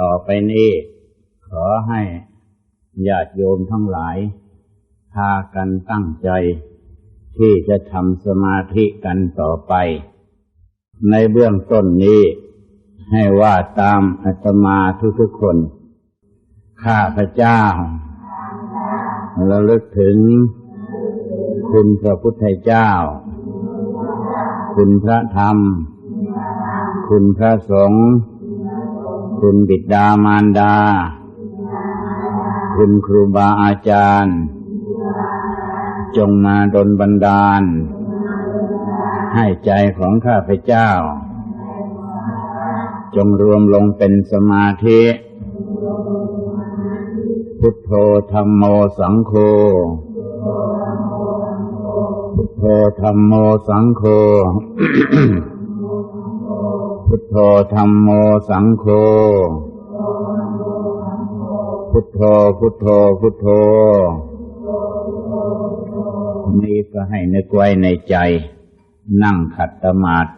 ต่อไปนี้ขอให้ญาติโยมทั้งหลาย พากันตั้งใจ ที่จะทำสมาธิกันต่อไป ในเบื้องต้นนี้ ให้ว่าตามอาตมาทุกๆคน ข้าพระเจ้าระลึกถึง คุณพระพุทธเจ้า คุณพระธรรม คุณพระสงฆ์ คุณบิดามารดา คุณครูบาอาจารย์ จงมาดลบันดาล ให้ใจของข้าพเจ้า จงรวมลงเป็นสมาธิ พุทโธธรรมโมสังโฆพุทโธธรรมโมสังโฆ พุทโธธรรมโมสังโฆ พุทโธ พุทโธ พุทโธ นี้ก็ให้นึกไว้ในใจ นั่งขัดสมาธิ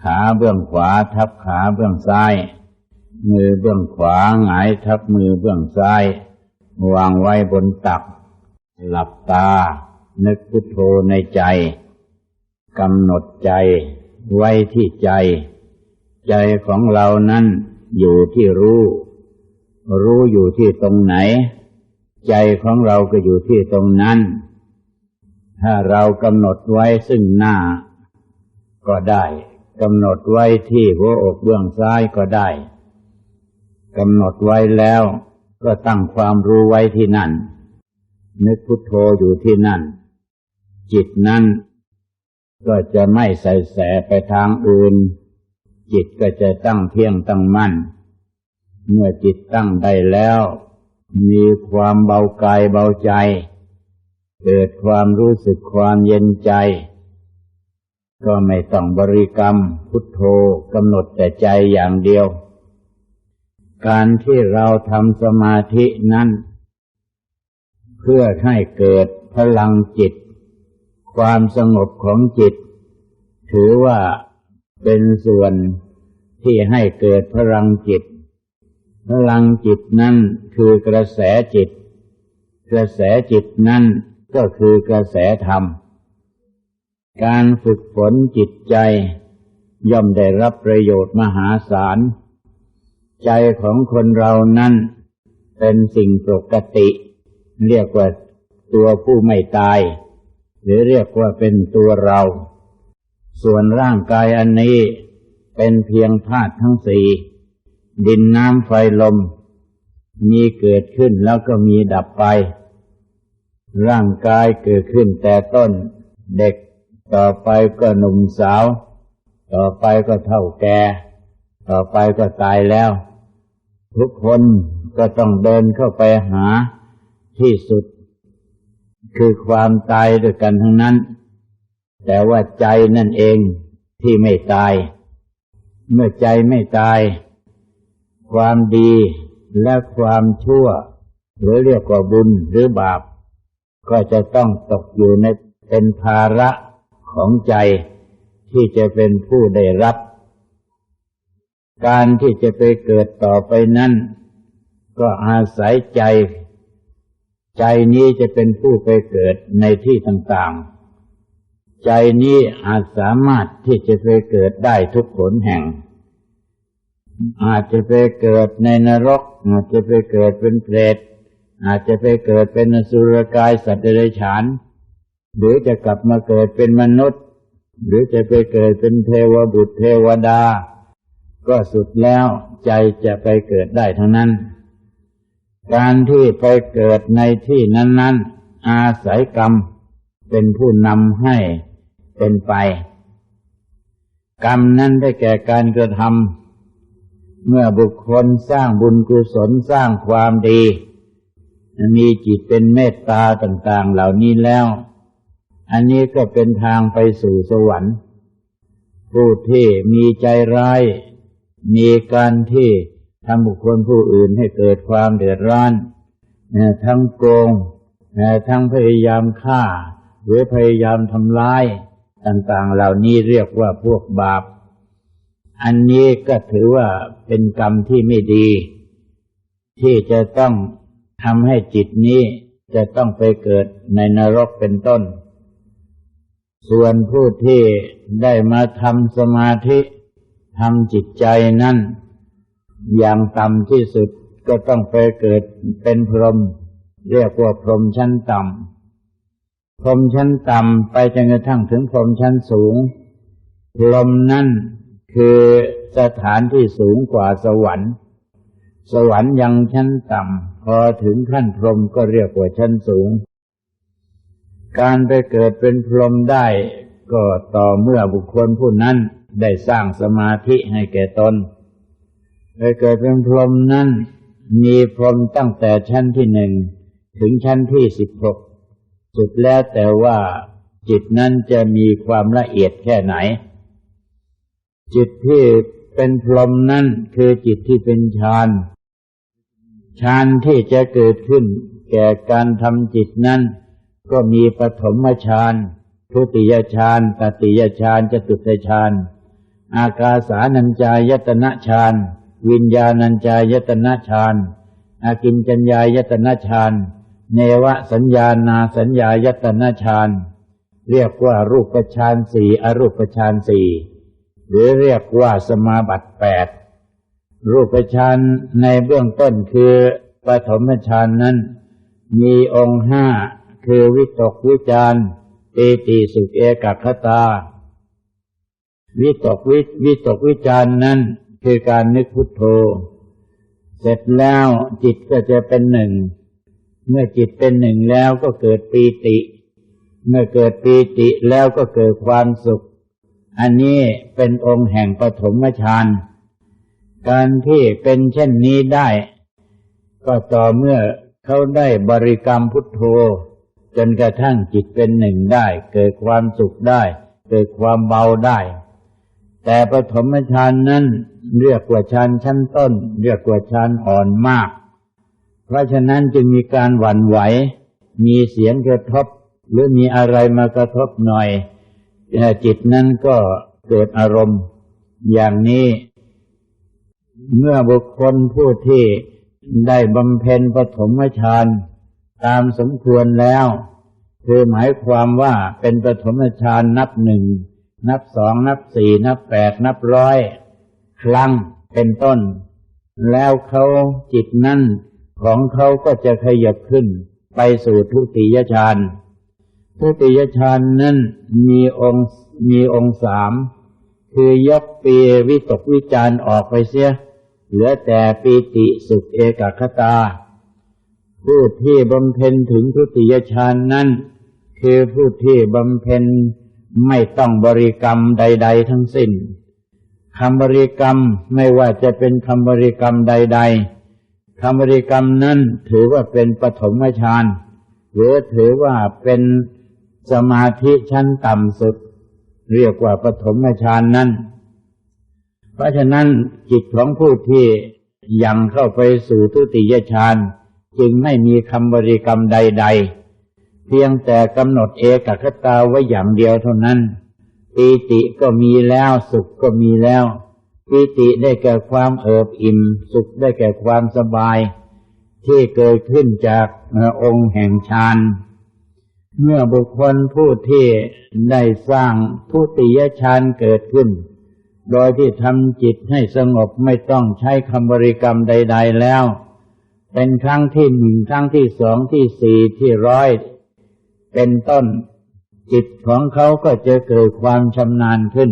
ขาเบื้องขวาทับขาเบื้องซ้าย มือเบื้องขวาหงายทับมือเบื้องซ้าย วางไว้บนตัก หลับตา นึกพุทโธในใจกำหนดใจไว้ที่ใจ ใจของเรานั้นอยู่ที่รู้ รู้อยู่ที่ตรงไหน ใจของเราก็อยู่ที่ตรงนั้น ถ้าเรากำหนดไว้ซึ่งหน้า ก็ได้กำหนดไว้ที่หัวอกเบื้องซ้ายก็ได้กำหนดไว้แล้วก็ตั้งความรู้ไว้ที่นั่น นึกพุทโธอยู่ที่นั่น จิตนั้นก็จะไม่ใส่แสไปทางอื่น จิตก็จะตั้งเที่ยงตั้งมั่น เมื่อจิตตั้งได้แล้ว มีความเบากายเบาใจ เกิดความรู้สึกความเย็นใจ ก็ไม่ต้องบริกรรม พุทโธกำหนดแต่ใจอย่างเดียว การที่เราทำสมาธินั้น เพื่อให้เกิดพลังจิต ความสงบของจิต ถือว่า เป็นส่วนที่ให้เกิดพลังจิต พลังจิตนั้นคือกระแสจิต กระแสจิตนั้นก็คือกระแสธรรม การฝึกฝนจิตใจ ย่อมได้รับประโยชน์มหาศาล ใจของคนเรานั้นเป็นสิ่งปกติ เรียกว่าตัวผู้ไม่ตาย หรือเรียกว่าเป็นตัวเรา ส่วนร่างกายอันนี้เป็นเพียงธาตุทั้งสี่ดินน้ำไฟลม มีเกิดขึ้นแล้วก็มีดับไป ร่างกายเกิดขึ้นแต่ต้นเด็กต่อไปก็หนุ่มสาว ต่อไปก็เท่าแก่ต่อไปก็ตายแล้ว ทุกคนก็ต้องเดินเข้าไปหาที่สุด คือความตายด้วยกันทั้งนั้น แต่ว่าใจนั่นเองที่ไม่ตาย เมื่อใจไม่ตาย ความดีและความชั่ว หรือเรียกว่าบุญหรือบาป ก็จะต้องตกอยู่ในเป็นภาระของใจที่จะเป็นผู้ได้รับ การที่จะไปเกิดต่อไปนั้น ก็อาศัยใจ ใจนี้จะเป็นผู้ไปเกิดในที่ต่างๆ ใจนี้อาจสามารถที่จะไปเกิดได้ทุกผลแห่ง อาจจะไปเกิดในนรก อาจจะไปเกิดเป็นเปรตอาจจะไปเกิดเป็นสุรกายสัตว์เดรัจฉาน หรือจะกลับมาเกิดเป็นมนุษย์ หรือจะไปเกิดเป็นเทวบุตรเทวดา ก็สุดแล้วใจจะไปเกิดได้ทั้งนั้น การที่ไปเกิดในที่นั้น ๆ อาศัยกรรมเป็นผู้นำให้ เป็นไป กรรมนั้นได้แก่การกระทำเมื่อบุคคลสร้างบุญกุศลสร้างความดี มีจิตเป็นเมตตาต่างๆเหล่านี้แล้ว อันนี้ก็เป็นทางไปสู่สวรรค์ ผู้ที่มีใจร้าย มีการที่ทำบุคคลผู้อื่นให้เกิดความเดือดร้อนทั้งโกงทั้งพยายามฆ่า หรือพยายามทำร้าย ต่างๆ เหล่านี้เรียกว่าพวกบาป อันนี้ก็ถือว่าเป็นกรรมที่ไม่ดี ที่จะต้องทำให้จิตนี้จะต้องไปเกิดในนรกเป็นต้น ส่วนผู้ที่ได้มาทำสมาธิทำจิตใจนั้นอย่างต่ำที่สุดก็ต้องไปเกิดเป็นพรหมเรียกว่าพรหมชั้นต่ำ พรหมชั้นต่ำไปจนกระทั่งถึงพรหมชั้นสูง พรมนั่นคือสถานที่สูงกว่าสวรรค์ สวรรค์ยังชั้นต่ำพอถึงขั้นพรหมก็เรียกว่าชั้นสูง การไปเกิดเป็นพรหมได้ก็ต่อเมื่อบุคคลผู้นั้นได้สร้างสมาธิให้แก่ตนไปเกิดเป็นพรหมนั้นมีพรหมตั้งแต่ชั้นที่หนึ่งถึงชั้นที่สิบหก สุดแล้วแต่ว่าจิตนั้นจะมีความละเอียดแค่ไหน จิตที่เป็นพรหมนั้นคือจิตที่เป็นฌานฌานที่จะเกิดขึ้น แก่การทำจิตนั้น ก็มีปฐมฌานทุติยฌานตติยฌานจตุตฌานอากาสานัญจายตนะฌานวิญญาณัญจายตนะฌานอากินจัญญายตนะฌาน เนวสัญญานาสัญญายตนะฌานเรียกว่ารูปฌานสี่อรูปฌานสี่หรือเรียกว่าสมาบัติแปดรูปฌานในเบื้องต้นคือปฐมฌานนั้น มีองค์ห้าคือวิตกวิจารปีติสุขเอกคตา วิตกวิวิตกวิจารนั้นคือการนึกพุทโธ เสร็จแล้วจิตก็จะเป็นหนึ่ง เมื่อจิตเป็นหนึ่งแล้วก็เกิดปีติ เมื่อเกิดปีติแล้วก็เกิดความสุข อันนี้เป็นองค์แห่งปฐมฌานการที่เป็นเช่นนี้ได้ ก็ต่อเมื่อเขาได้บริกรรมพุทโธ จนกระทั่งจิตเป็นหนึ่งได้ เกิดความสุขได้ เกิดความเบาได้ แต่ปฐมฌานนั้นเรียกว่าฌานชั้นต้น เรียกว่าฌานอ่อนมาก เพราะฉะนั้นจึงมีการหวั่นไหว มีเสียงกระทบ หรือมีอะไรมากระทบหน่อยจิตนั้นก็เกิดอารมณ์ อย่างนี้ เมื่อบุคคลผู้ที่ได้บำเพ็ญปฐมฌานตามสมควรแล้ว คือหมายความว่าเป็นปฐมฌานนับหนึ่ง นับสอง นับสี่ นับแปด นับร้อย ครั้งเป็นต้น แล้วเขาจิตนั้น ของเขาก็จะขยับขึ้นไปสู่ทุติยฌานทุติยฌานนั้นมีองค์มีองค์สามคือยกปีวิตกวิจารออกไปเสีย เหลือแต่ปีติสุขเอกคตา ผู้ที่บำเพ็ญถึงทุติยฌานนั้น คือผู้ที่บำเพ็ญไม่ต้องบริกรรมใด ๆ ทั้งสิ้นคำบริกรรมไม่ว่าจะเป็นคำบริกรรมใด ๆ คำบริกรรมนั้นถือว่าเป็นปฐมฌานหรือถือว่าเป็นสมาธิชั้นต่ำสุด เรียกว่าปฐมฌานนั้น เพราะฉะนั้นจิตของผู้ที่ยังเข้าไปสู่ทุติยฌานจึงไม่มีคำบริกรรมใด ๆ เพียงแต่กำหนดเอกคตาไว้อย่างเดียวเท่านั้นปีติก็มีแล้วสุขก็มีแล้ว ปีติได้แก่ความเอิบอิ่ม สุขได้แก่ความสบาย ที่เกิดขึ้นจากองค์แห่งฌานเมื่อบุคคลผู้ที่ได้สร้างทุติยฌานเกิดขึ้น โดยที่ทำจิตให้สงบไม่ต้องใช้คำบริกรรมใด ๆแล้ว เป็นครั้งที่หนึ่งครั้งที่สองที่สี่ที่ร้อย เป็นต้นจิตของเขาก็จะเกิดความชำนาญขึ้น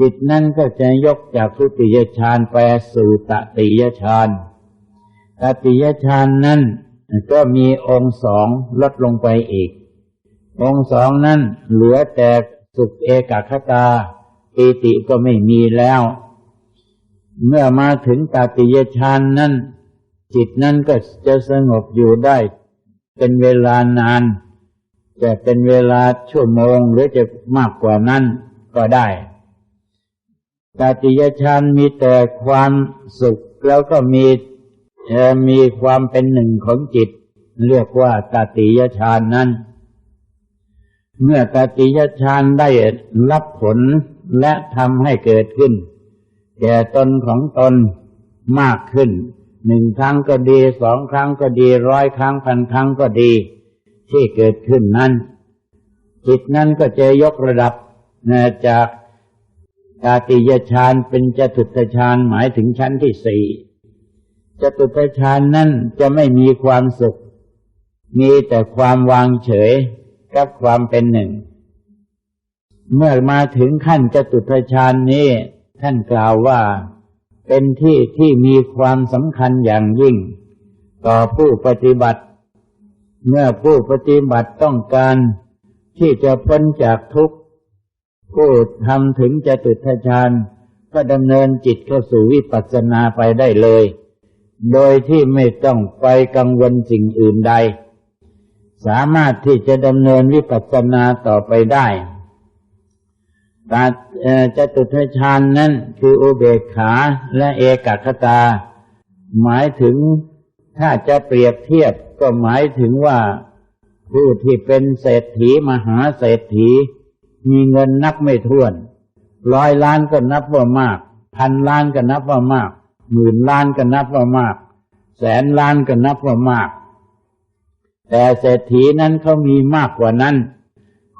จิตนั้นก็จะยกจากทุติยฌานไปสู่ตติยฌานตติยฌานนั้นก็มีองค์สองลดลงไปอีก องค์สองนั้นเหลือแต่สุขเอกคตาปีติก็ไม่มีแล้ว เมื่อมาถึงตติยฌานนั้น จิตนั้นก็จะสงบอยู่ได้ เป็นเวลานาน จะเป็นเวลาชั่วโมงหรือจะมากกว่านั้นก็ได้ ตติยฌานมีแต่ความสุขแล้วก็มีมีความเป็นหนึ่งของจิต เรียกว่าตติยฌานนั้น เมื่อตติยฌานได้รับผลและทำให้เกิดขึ้น แก่ตนของตนมากขึ้นหนึ่งครั้งก็ดีสองครั้งก็ดีร้อยครั้งพันครั้งก็ดี ที่เกิดขึ้นนั้น จิตนั้นก็จะยกระดับจาก ตาติยฌานเป็นจตุตฌานหมายถึงชั้นที่สี่จตุตฌานนั้นจะไม่มีความสุข มีแต่ความวางเฉยกับความเป็นหนึ่ง เมื่อมาถึงขั้นจตุตฌานนี้ ท่านกล่าวว่าเป็นที่ที่มีความสำคัญอย่างยิ่ง ต่อผู้ปฏิบัติ เมื่อผู้ปฏิบัติต้องการที่จะพ้นจากทุกข์ ผู้ทำถึงจะตุทฌานก็ดำเนินจิตเข้าสู่วิปัสสนาไปได้เลย โดยที่ไม่ต้องไปกังวลสิ่งอื่นใด สามารถที่จะดำเนินวิปัสสนาต่อไปได้ตาจตุทฌานนั้นคืออุเบกขาและเอกคตา หมายถึงถ้าจะเปรียบเทียบก็หมายถึงว่าผู้ที่เป็นเศรษฐีมหาเศรษฐี มีเงินนับไม่ถ้วน ร้อยล้านก็นับว่ามาก พันล้านก็นับว่ามาก หมื่นล้านก็นับว่ามาก แสนล้านก็นับว่ามาก แต่เศรษฐีนั้นเขามีมากกว่านั้น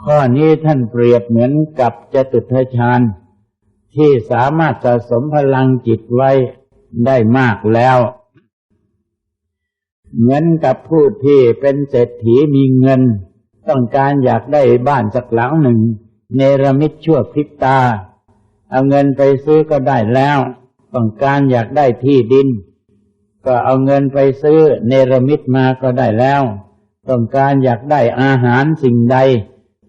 ข้อนี้ท่านเปรียบเหมือนกับจตุทชานที่สามารถสะสมพลังจิตไว้ได้มากแล้ว เหมือนกับผู้ที่เป็นเศรษฐีมีเงิน ต้องการอยากได้บ้านสักหลังหนึ่ง เนรมิตชั่วพริบตา เอาเงินไปซื้อก็ได้แล้ว ต้องการอยากได้ที่ดิน ก็เอาเงินไปซื้อเนรมิตมาก็ได้แล้ว ต้องการอยากได้อาหารสิ่งใด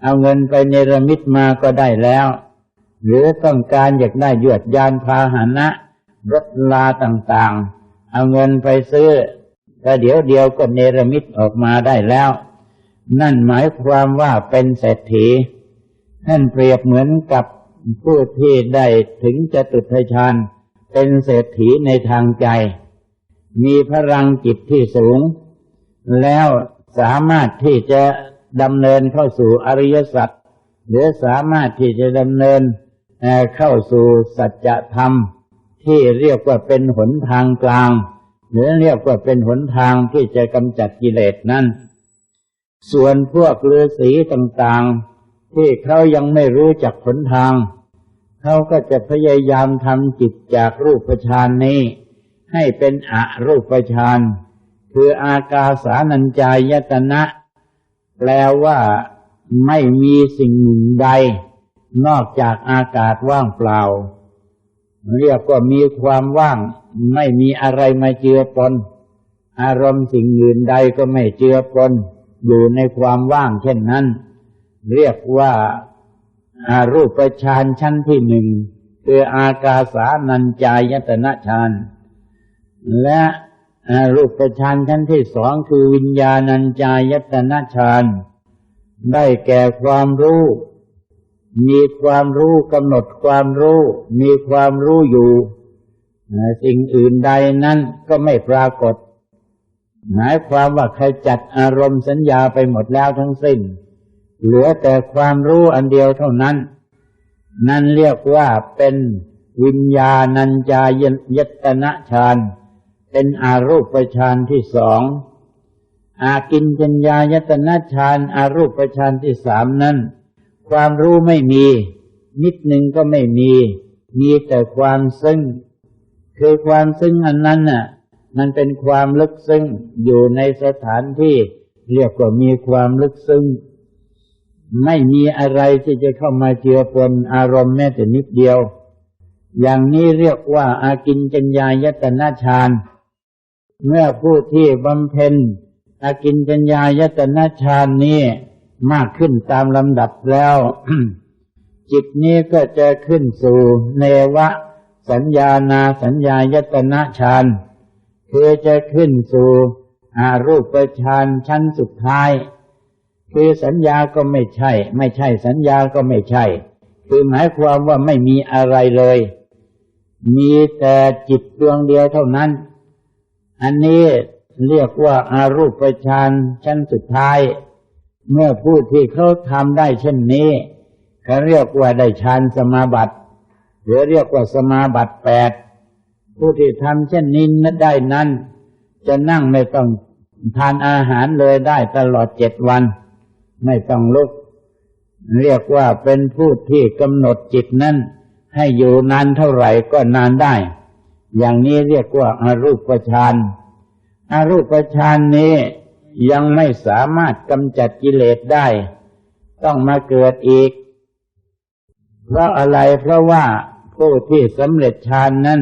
เอาเงินไปเนรมิตมาก็ได้แล้ว หรือต้องการอยากได้ยวดยานพาหนะรถลาต่างๆ เอาเงินไปซื้อแต่เดี๋ยวเดียวก็เนรมิตออกมาได้แล้ว นั่นหมายความว่าเป็นเศรษฐี ท่านเปรียบเหมือนกับผู้ที่ได้ถึงจะตุทฌานเป็นเศรษฐีในทางใจ มีพลังจิตที่สูง แล้วสามารถที่จะดำเนินเข้าสู่อริยสัจหรือสามารถที่จะดำเนินเข้าสู่สัจธรรม ที่เรียกว่าเป็นหนทางกลาง หรือเรียกว่าเป็นหนทางที่จะกำจัดกิเลสนั้น ส่วนพวกฤาษีต่างๆ ที่เขายังไม่รู้จักผลทาง เขาก็จะพยายามทำจิตจากรูปฌานนี้ ให้เป็นอรูปฌานคืออากาสานัญจายตนะ แปลว่าไม่มีสิ่งหนึ่งใด นอกจากอากาศว่างเปล่า เรียกว่ามีความว่าง ไม่มีอะไรมาเจือปน อารมณ์สิ่งอื่นใดก็ไม่เจือปน อยู่ในความว่างเช่นนั้น เรียกว่าอารูปฌานชั้นที่หนึ่งคืออากาสานัญจายตนะฌานและอารูปฌานชั้นที่สองคือวิญญาณัญจายตนะฌานได้แก่ความรู้ มีความรู้กำหนดความรู้ มีความรู้อยู่สิ่งอื่นใดนั้นก็ไม่ปรากฏ หมายความว่าใครจัดอารมณ์สัญญาไปหมดแล้วทั้งสิ้น เหลือแต่ความรู้อันเดียวเท่านั้น นั่นเรียกว่าเป็นวิญญาณัญจายยตนะฌานเป็นอารูปฌานที่สอง อากินจัญญายตนะฌานอารูปฌานที่สามนั้น ความรู้ไม่มี นิดหนึ่งก็ไม่มี มีแต่ความซึ้ง คือความซึ้งอันนั้นน่ะ มันเป็นความลึกซึ้งอยู่ในสถานที่ เรียกว่ามีความลึกซึ้ง ไม่มีอะไรที่จะเข้ามาเจือปนอารมณ์แม้แต่นิดเดียว อย่างนี้เรียกว่าอากินจัญญายตนาฌาน เมื่อผู้ที่บำเพ็ญอากินจัญญายตนาฌานนี้มากขึ้นตามลำดับแล้ว จิตนี้ก็จะขึ้นสู่เนวะ สัญญานาสัญญายตนาฌานคือจะขึ้นสู่อารูปฌานชั้นสุดท้าย คือสัญญาก็ไม่ใช่ ไม่ใช่สัญญาก็ไม่ใช่ คือหมายความว่าไม่มีอะไรเลย มีแต่จิตดวงเดียวเท่านั้น อันนี้เรียกว่าอารูปฌานชั้นสุดท้าย เมื่อผู้ที่เขาทำได้เช่นนี้เขาเรียกว่าได้ฌานสมาบัติหรือเรียกว่าสมาบัติแปดผู้ที่ทำเช่นนี้นั้นได้นั้น จะนั่งไม่ต้องทานอาหารเลยได้ตลอดเจ็ดวัน ไม่ต้องลุก เรียกว่าเป็นผู้ที่กำหนดจิตนั้น ให้อยู่นานเท่าไหร่ก็นานได้ อย่างนี้เรียกว่าอารูปฌานอารูปฌานนี้ยังไม่สามารถกำจัดกิเลสได้ ต้องมาเกิดอีก เพราะอะไรเพราะว่าผู้ที่สำเร็จฌานนั้น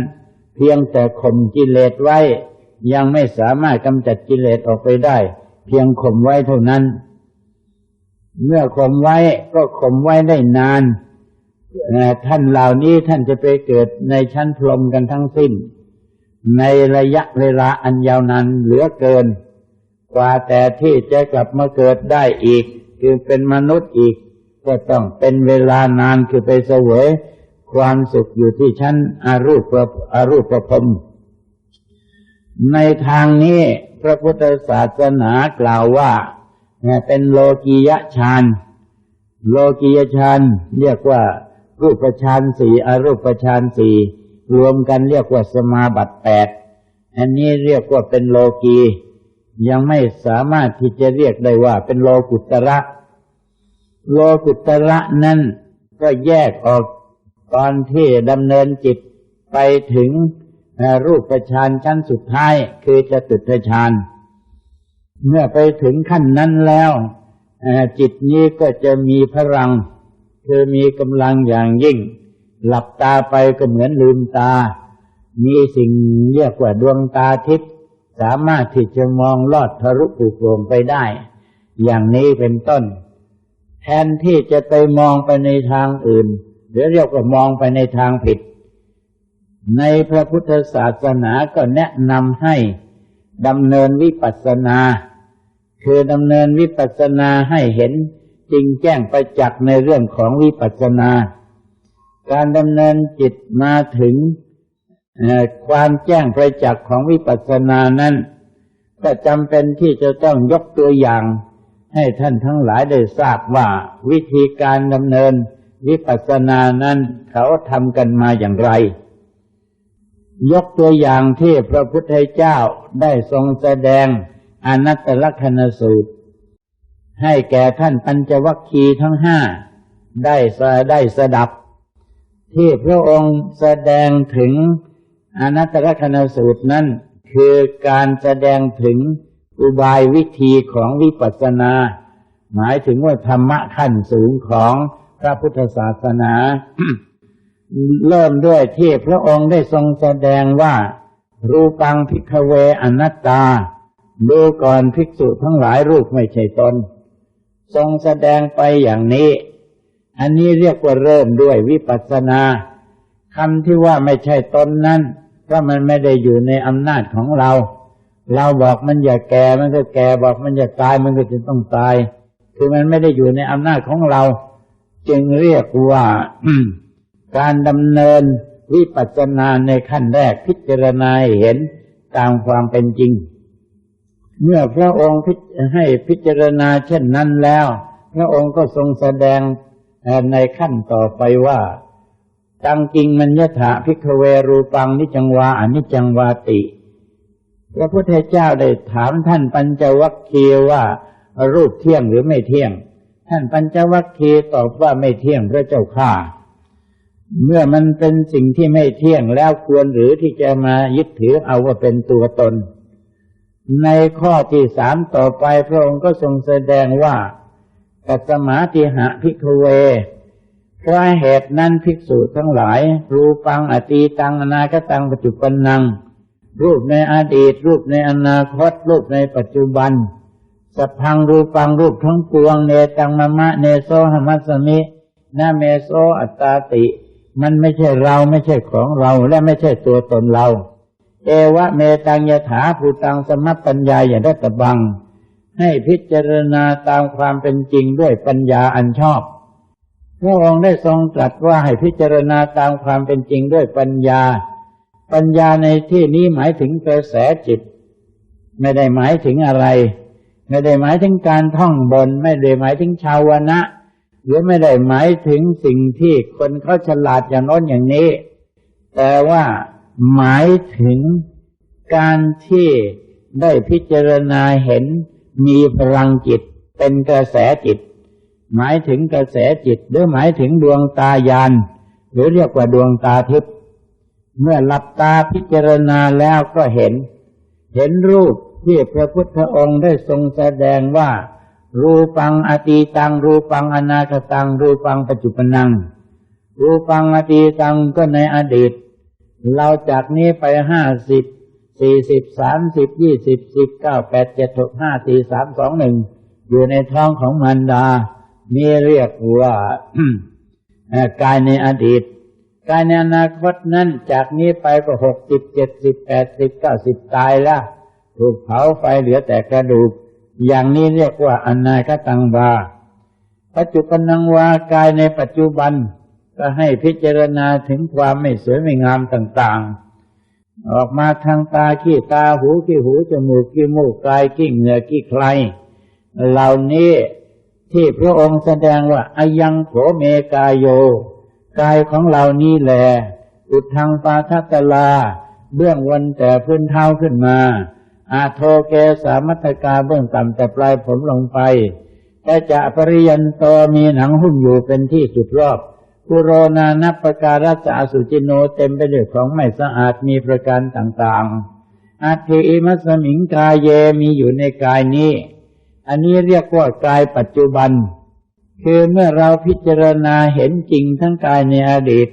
เพียงแต่ข่มกิเลสไว้ ยังไม่สามารถกำจัดกิเลสออกไปได้ เพียงข่มไว้เท่านั้น เมื่อข่มไว้ก็ข่มไว้ได้นานท่านเหล่านี้ท่านจะไปเกิดในชั้นพรหมกันทั้งสิ้น ในระยะเวลาอันยาวนานเหลือเกิน กว่าแต่ที่จะกลับมาเกิดได้อีก คือเป็นมนุษย์อีก ก็ต้องเป็นเวลานานคือไปเสวยความสุขอยู่ที่ชั้นอารูปอารูปประพรมในทางนี้พระพุทธศาสนากล่าวว่า เป็นโลกียฌานโลกียฌานเรียกว่ารูปฌานสี่อรูปฌานสี่รวมกันเรียกว่าสมาบัติแปดอันนี้เรียกว่าเป็นโลกียังไม่สามารถที่จะเรียกได้ว่าเป็นโลกุตระ โลกุตระนั้นก็แยกออกตอนที่ดำเนินจิตไปถึงรูปฌานชั้นสุดท้ายคือจตุตฌาน เมื่อไปถึงขั้นนั้นแล้วจิตนี้ก็จะมีพลัง คือมีกำลังอย่างยิ่ง หลับตาไปก็เหมือนลืมตา มีสิ่งเรียกว่าดวงตาทิพย์สามารถที่จะมองลอดทะลุปุโปร่งไปได้ อย่างนี้เป็นต้น แทนที่จะไปมองไปในทางอื่น หรือเรียกว่ามองไปในทางผิด ในพระพุทธศาสนาก็แนะนำให้ ดำเนินวิปัสสนา คือดำเนินวิปัสสนาให้เห็นจริงแจ้งประจักษ์ในเรื่องของวิปัสสนา การดำเนินจิตมาถึงความแจ้งประจักษ์ของวิปัสสนานั้นก็จำเป็นที่จะต้องยกตัวอย่าง ให้ท่านทั้งหลายได้ทราบว่า วิธีการดำเนินวิปัสสนานั้นเขาทำกันมาอย่างไร ยกตัวอย่างที่พระพุทธเจ้าได้ทรงแสดงอนัตตลกนสูตร ให้แก่ท่านปัญจวัคคีย์ทั้งห้าได้ได้สดับ ที่พระองค์แสดงถึงอนัตตลกนสูตรนั้น คือการแสดงถึงอุบายวิธีของวิปัสสนา หมายถึงว่าธรรมะขั้นสูงของพระพุทธศาสนา เริ่มด้วยที่พระองค์ได้ทรงแสดงว่า รูปังพิกเวอนัตตา ดูก่อนภิกษุทั้งหลายรูปไม่ใช่ตน ทรงแสดงไปอย่างนี้ อันนี้เรียกว่าเริ่มด้วยวิปัสสนาคำที่ว่าไม่ใช่ตนนั้นเพราะมันไม่ได้อยู่ในอำนาจของเรา เราบอกมันอย่าแก่มันก็แก่บอกมันอย่าตายมันก็จะต้องตาย คือมันไม่ได้อยู่ในอำนาจของเรา จึงเรียกว่า การดำเนินวิปัสสนาในขั้นแรกพิจารณาเห็นตามความเป็นจริง เมื่อพระองค์ให้พิจารณาเช่นนั้นแล้ว พระองค์ก็ทรงแสดงในขั้นต่อไปว่าตังจริงมัญญถาพิกเวรูปังนิจังวาอนิจังวาติ พระพุทธเจ้าได้ถามท่านปัญจวัคคีว่ารูปเที่ยงหรือไม่เที่ยง ท่านปัญจวัคคีตอบว่าไม่เที่ยงพระเจ้าข้า เมื่อมันเป็นสิ่งที่ไม่เที่ยงแล้วควรหรือที่จะมายึดถือเอาว่าเป็นตัวตน ในข้อที่สามต่อไปพระองค์ก็ทรงแสดงว่ากัสมาติหะพิกเวเพราะเหตุนั้นภิกษุทั้งหลาย รูปังอตีตังอนาคตังปัจจุบันนัง รูปในอดีต รูปในอนาคต รูปในปัจจุบันสัพพังรูปังรูปทั้งปวงเนตังมะมะเนโซหมัสมินาเมโซอัตตาติ มันไม่ใช่เราไม่ใช่ของเราและไม่ใช่ตัวตนเรา เอวะเมตังยถาภูตังสมัปปัญญาอย่างรัตบัง ให้พิจารณาตามความเป็นจริงด้วยปัญญาอันชอบ พระองค์ได้ทรงตรัสว่าให้พิจารณาตามความเป็นจริงด้วยปัญญา ปัญญาในที่นี้หมายถึงกระแสจิต ไม่ได้หมายถึงอะไร ไม่ได้หมายถึงการท่องบน ไม่ได้หมายถึงชาวนะ หรือไม่ได้หมายถึงสิ่งที่คนเขาฉลาดอย่างน้นอย่างนี้ แต่ว่าหมายถึงการที่ได้พิจารณาเห็นมีพลังจิตเป็นกระแสจิต หมายถึงกระแสจิต หรือหมายถึงดวงตายานหรือเรียกว่าดวงตาทิพย์เมื่อหลับตาพิจารณาแล้วก็เห็น เห็นรูปที่พระพุทธองค์ได้ทรงแสดงว่า รูปังอตีตัง รูปังอนาคตัง รูปังปัจจุปนัง รูปังอตีตังก็ในอดีต เราจากนี้ไปห้าสิบสี่สิบสามสิบยี่สิบสิบเก้าแปดเจ็ดหกห้าสี่สามสองหนึ่งอยู่ในท้องของมันดานี่เรียกว่ากายในอดีต กายในอนาคตนั้นจากนี้ไปก็หกสิบเจ็ดสิบแปดสิบเก้าสิบตายแล้วถูกเผาไฟเหลือแต่กระดูก อย่างนี้เรียกว่าอนาคตังวาปัจจุบันังวากายในปัจจุบันก็ให้พิจารณาถึงความไม่สวยไม่งามต่างๆ ออกมาทางตาขี้ตาหูขี้หูจมูกขี้มูกกายขี้เหงื่อขี้ใคร เหล่านี้ที่พระองค์แสดงว่าอายังโขเมกายโย กายของเรานี้แหละอุดทางปาทัตลา เบื้องวันแต่พื้นเท้าขึ้นมา อาโทเกสามัตกาเบื้องต่ำแต่ปลายผมลงไปแต่จะปริยันโตมีหนังหุ้มอยู่เป็นที่สุดรอบกุโรนานับประการัสสุจิโนเต็มไปด้วยของไม่สะอาดมีประการต่างๆอาทิอิมัสมิงกายเยมีอยู่ในกายนี้ อันนี้เรียกว่ากายปัจจุบัน คือเมื่อเราพิจารณาเห็นจริงทั้งกายในอดีต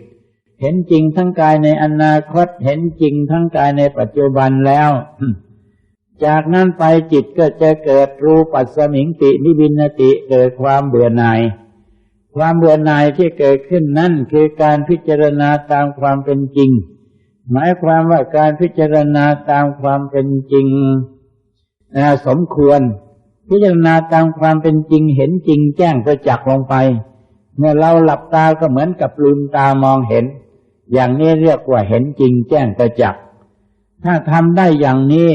เห็นจริงทั้งกายในอนาคต เห็นจริงทั้งกายในปัจจุบันแล้ว จากนั้นไปจิตก็จะเกิดรูปัสมิงตินิบินติเกิดความเบื่อหน่าย ความเบื่อหน่ายที่เกิดขึ้นนั่นคือการพิจารณาตามความเป็นจริง หมายความว่าการพิจารณาตามความเป็นจริงสมควร พิจารณาตามความเป็นจริงเห็นจริงแจ้งประจักษ์ลงไป เมื่อเราหลับตาก็เหมือนกับลืมตามองเห็น อย่างนี้เรียกว่าเห็นจริงแจ้งประจักษ์ ถ้าทำได้อย่างนี้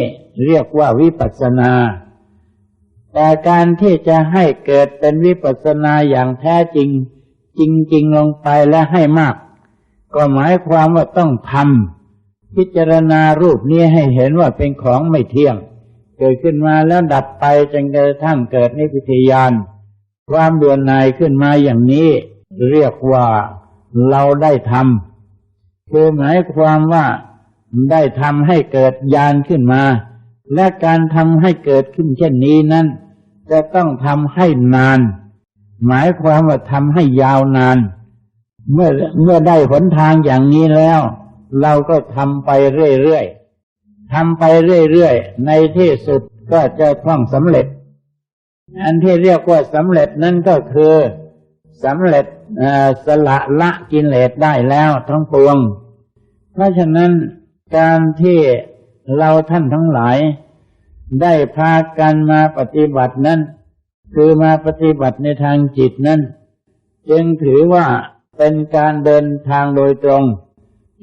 เรียกว่าวิปัสสนา แต่การที่จะให้เกิดเป็นวิปัสสนาอย่างแท้จริง จริง ๆ ลงไปและให้มาก ก็หมายความว่าต้องทำพิจารณารูปนี้ให้เห็นว่าเป็นของไม่เที่ยง เกิดขึ้นมาแล้วดับไปจนกระทั่งเกิดนิพพิทยาน ความเบื่อหน่ายขึ้นมาอย่างนี้เรียกว่าเราได้ทำคือหมายความว่า ได้ทำให้เกิดญาณขึ้นมา และการทำให้เกิดขึ้นเช่นนี้นั้น จะต้องทำให้นาน หมายความว่าทำให้ยาวนาน เมื่อเมื่อได้หนทางอย่างนี้แล้ว เราก็ทำไปเรื่อยๆทำไปเรื่อยๆ ในที่สุดก็จะต้องสำเร็จ อันที่เรียกว่าสำเร็จนั่นก็คือสำเร็จสละละกินเลสได้แล้วทั้งปวง เพราะฉะนั้น การที่เราท่านทั้งหลาย ได้พากันมาปฏิบัตินั้น คือมาปฏิบัติในทางจิตนั้น จึงถือว่าเป็นการเดินทางโดยตรง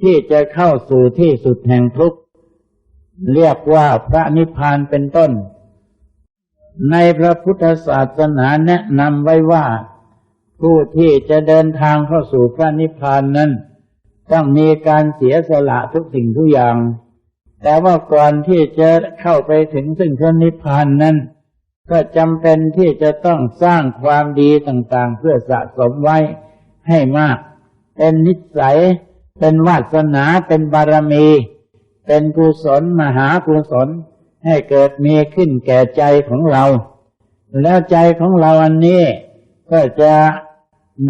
ที่จะเข้าสู่ที่สุดแห่งทุกข์ เรียกว่าพระนิพพานเป็นต้น ในพระพุทธศาสนาแนะนำไว้ว่า ผู้ที่จะเดินทางเข้าสู่พระนิพพานนั้น ต้องมีการเสียสละทุกสิ่งทุกอย่าง แต่ว่าก่อนที่จะเข้าไปถึงซึ่งพระนิพพานนั้น ก็จำเป็นที่จะต้องสร้างความดีต่างๆ เพื่อสะสมไว้ให้มาก เป็นนิสัย เป็นวาสนา เป็นบารมี เป็นกุศลมหากุศล ให้เกิดมีขึ้นแก่ใจของเรา แล้วใจของเราอันนี้ก็จะ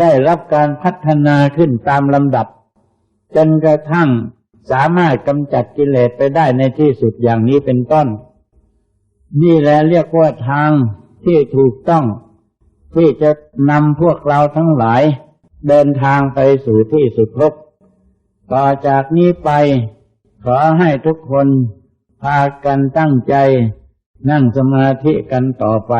ได้รับการพัฒนาขึ้นตามลำดับ จนกระทั่งสามารถกำจัดกิเลสไปได้ในที่สุดอย่างนี้เป็นต้น นี่แหละเรียกว่าทางที่ถูกต้อง ที่จะนำพวกเราทั้งหลาย เดินทางไปสู่ที่สุดพบต่อจากนี้ไป ขอให้ทุกคนพากันตั้งใจ นั่งสมาธิกันต่อไป